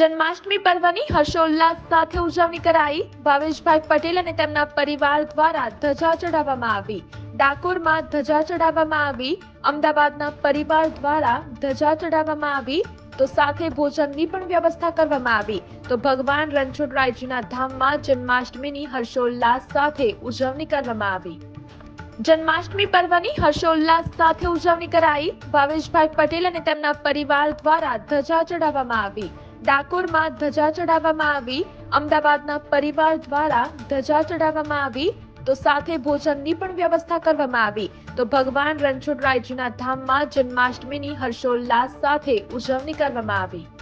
જન્માષ્ટમી પર્વની હર્ષોલ્લાસ સાથે ઉજવણી કરાઈ. ભાવેશભાઈ પટેલ અને તેમના પરિવાર દ્વારા ધજા ચડાવવામાં આવી. ડાકોરમાં ધજા ચડાવવામાં આવી. અમદાવાદના પરિવાર દ્વારા ધજા ચડાવવામાં આવી. તો સાથે ભોજનની પણ વ્યવસ્થા કરવામાં આવી. તો ભગવાન રણછોડરાયજીના ધામમાં જન્માષ્ટમીની હર્ષોલ્લાસ સાથે ઉજવણી કરવામાં આવી. જન્માષ્ટમી પર્વની હર્ષોલ્લાસ સાથે ઉજવણી કરાઈ. ભાવેશભાઈ પટેલ અને તેમના પરિવાર દ્વારા ધજા ચડાવવામાં આવી. ડાકોરમાં ધજા ચડાવવામાં આવી. અમદાવાદના પરિવાર દ્વારા ધજા ચડાવવામાં આવી. તો સાથે ભોજનની પણ વ્યવસ્થા કરવામાં આવી. તો ભગવાન રણછોડરાયજીના ધામમાં જન્માષ્ટમીની હર્ષોલ્લાસ સાથે ઉજવણી કરવામાં આવી.